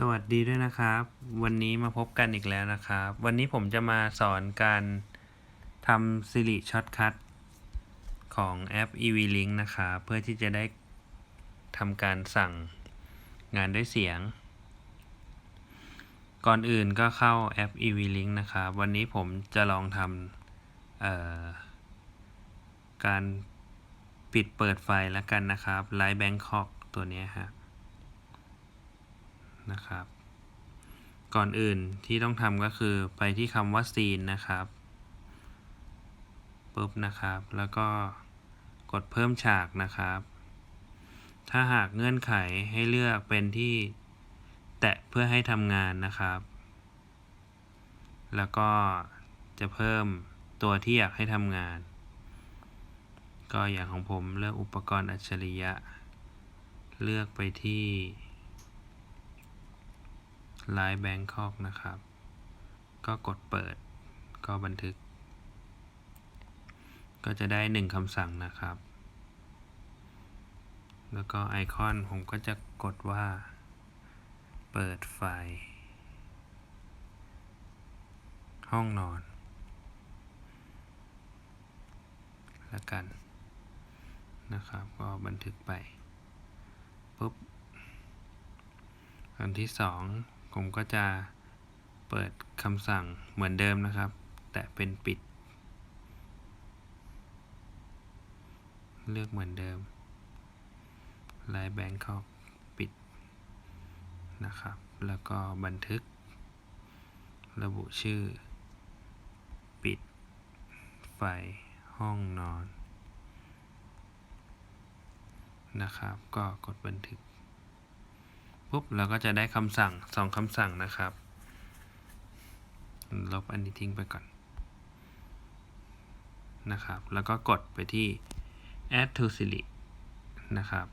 สวัสดีด้วยนะครับ วันนี้มาพบกันอีกแล้วนะครับ วันนี้ผมจะมาสอนการทำ Siri Shortcut ของแอป EV-Link นะครับเพื่อที่จะได้ทำการสั่งงานด้วยเสียง ก่อนอื่นก็เข้าแอป EV-Link นะครับวันนี้ผมจะลองทำการปิดเปิดไฟแล้วกันนะครับ Live Bangkok ตัวนี้ยฮะ นะครับ ก่อนอื่นที่ต้องทำก็คือไปที่คำว่า scene นะครับปุ๊บนะครับ แล้วก็กดเพิ่มฉากนะครับ ถ้าหากเงื่อนไขให้เลือกเป็นที่แตะเพื่อให้ทำงานนะครับ แล้วก็จะเพิ่มตัวที่อยากให้ทำงาน ก็อย่างของผมเลือกอุปกรณ์อัจฉริยะ เลือกไปที่ ไลฟ์แบงคอกนะครับ ก็กดเปิด ก็บันทึก ก็จะได้หนึ่งคำสั่งนะครับ แล้วก็ไอคอนผมก็จะกดว่า เปิดไฟ ห้องนอน แล้วกันนะครับ ก็บันทึกไปปุ๊บอันที่สอง ผมก็จะเปิดคำสั่งเหมือนเดิมนะครับ แต่เป็นปิด เลือกเหมือนเดิมไลน์แบงคอกปิดนะครับ แล้วก็บันทึก ระบุชื่อ ปิด ไฟห้องนอน นะครับ ก็กดบันทึก ปุ๊บเราก็จะได้คำสั่งสองคำสั่งนะครับ ลบอันนี้ทิ้งไปก่อนนะครับ แล้วก็กดไปที่ add to Siri นะครับ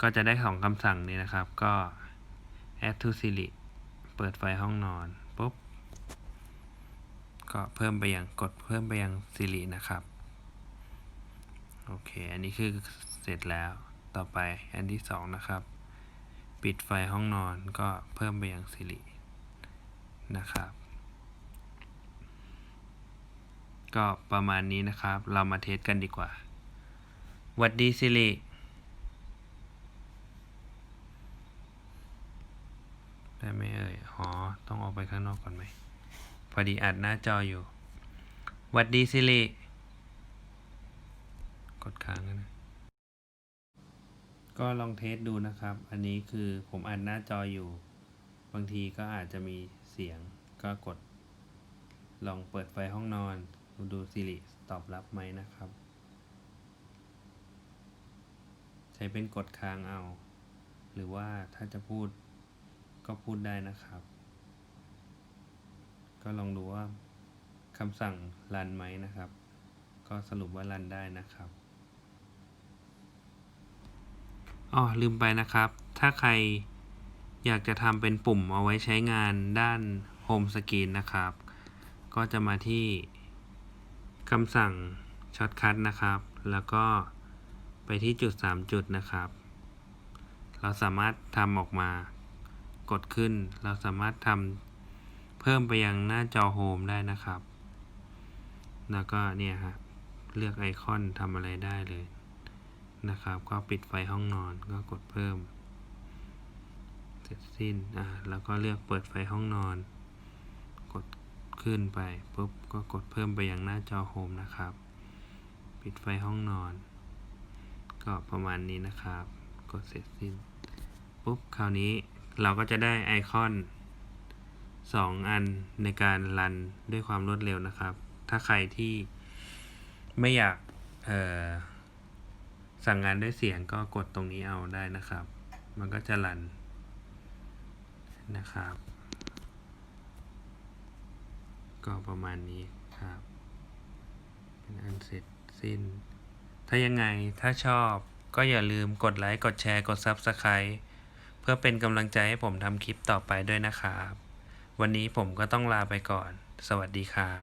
ก็จะได้สองคำสั่งนี้นะครับ ก็ add to Siri เปิดไฟห้องนอนปุ๊บ ก็เพิ่มไปยังกดเพิ่มไปยัง Siri นะครับ โอเค อันนี้คือเสร็จแล้ว ต่อไปอันที่สองนะครับ ปิดไฟห้องนอนก็เพิ่มไปอยัง Siri นะครับ ก็ประมาณนี้นะครับ เรามาเทสกันดีกว่าหวัดดี Siri ได้ไหมเอ่ยอ๋อต้องออกไปข้างนอกก่อนไหม พอดีอัดหน้าจออยู่หวัดดี Siri กดค้าง ก็ลองเทสดูนะครับ อันนี้คือผมอัดหน้าจออยู่ บางทีก็อาจจะมีเสียงก็กด ลองเปิดไฟห้องนอน ดูดูซิริตอบรับไหมนะครับ ใช้เป็นกดค้างเอา หรือว่าถ้าจะพูดก็พูดได้นะครับ ก็ลองดูว่าคำสั่งรันไหมนะครับ ก็สรุปว่ารันได้นะครับ อ๋อลืมไปนะครับ ถ้าใครอยากจะทำเป็นปุ่มเอาไว้ใช้งานด้านโฮมสกรีนนะครับ ก็จะมาที่คำสั่งช็อตคัทนะครับ แล้วก็ไปที่จุด 3 จุดนะครับ เราสามารถทำออกมากดขึ้น เราสามารถทำเพิ่มไปยังหน้าจอโฮมได้นะครับ แล้วก็เนี่ยครับเลือกไอคอนทำอะไรได้เลย นะครับ ก็ปิดไฟห้องนอนก็กดเพิ่ม เสร็จสิ้นอ่าแล้วก็เลือกเปิดไฟห้องนอน กดขึ้นไปปุ๊บก็กดเพิ่มไปยังหน้าจอโฮมนะครับ ปิดไฟห้องนอน ก็ประมาณนี้นะครับ กดเสร็จสิ้นปุ๊บคราวนี้เราก็จะได้ไอคอน 2 อันในการรันด้วยความรวดเร็วนะครับ ถ้าใครที่ไม่อยาก เอ่อ สั่งงานด้วยเสียงก็กดตรงนี้เอาได้นะครับ มันก็จะรันนะครับ ก็ประมาณนี้ครับ เป็นอันเสร็จสิ้น ถ้ายังไงถ้าชอบก็อย่าลืมกดไลค์ กดแชร์ กด Subscribe เพื่อเป็นกำลังใจให้ผมทำคลิปต่อไปด้วยนะครับ วันนี้ผมก็ต้องลาไปก่อน สวัสดีครับ